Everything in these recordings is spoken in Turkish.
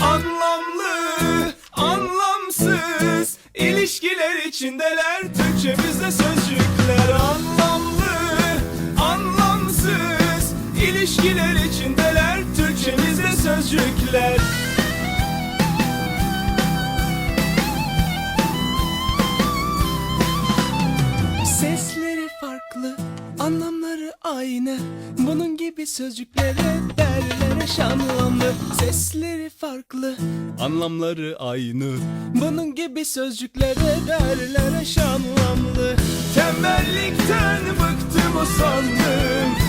Anlamlı, anlamsız ilişkiler içindeler. Türkçemizde sözcükler. Anlamlı, anlamsız ilişkiler içindeler. Türkçemizde sözcükler aynı Bunun gibi sözcüklere derler eş anlamlı Sesleri farklı, anlamları aynı. Bunun gibi sözcüklere derler eş anlamlı Tembellikten bıktım usandım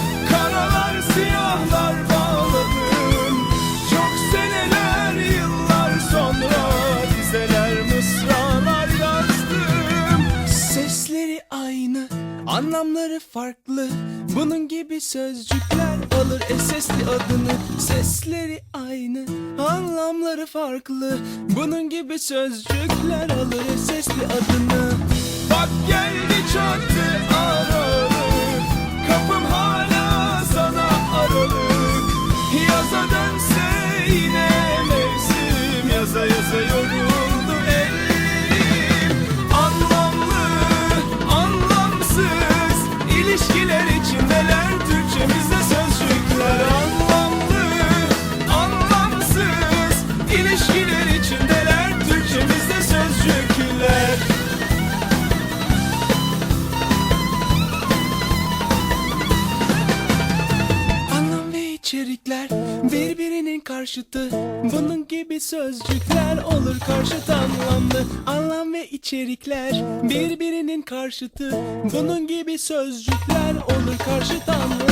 anlamları farklı Bunun gibi sözcükler alır. Esesli adını Sesleri aynı, anlamları farklı Bunun gibi sözcükler alır. Esesli adını içerikler birbirinin karşıtı. Bunun gibi sözcükler olur karşıt anlamlı. Anlam ve içerikler birbirinin karşıtı. Bunun gibi sözcükler olur karşıt anlamlı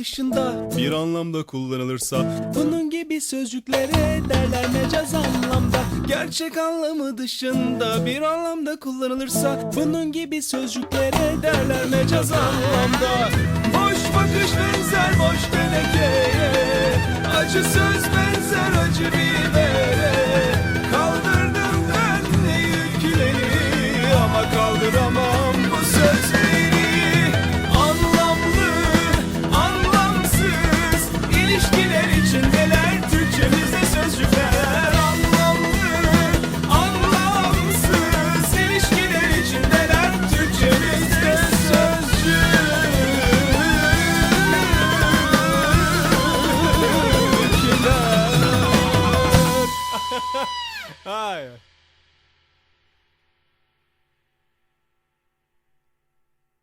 dışında. Bir anlamda kullanılırsa. Bunun gibi sözcüklere derler mecaz anlamda. Gerçek anlamı dışında bir anlamda kullanılırsa. Bunun gibi sözcüklere derler mecaz anlamda. Boş bakış benzer boş tenekeye. Acı sözcükler Hayır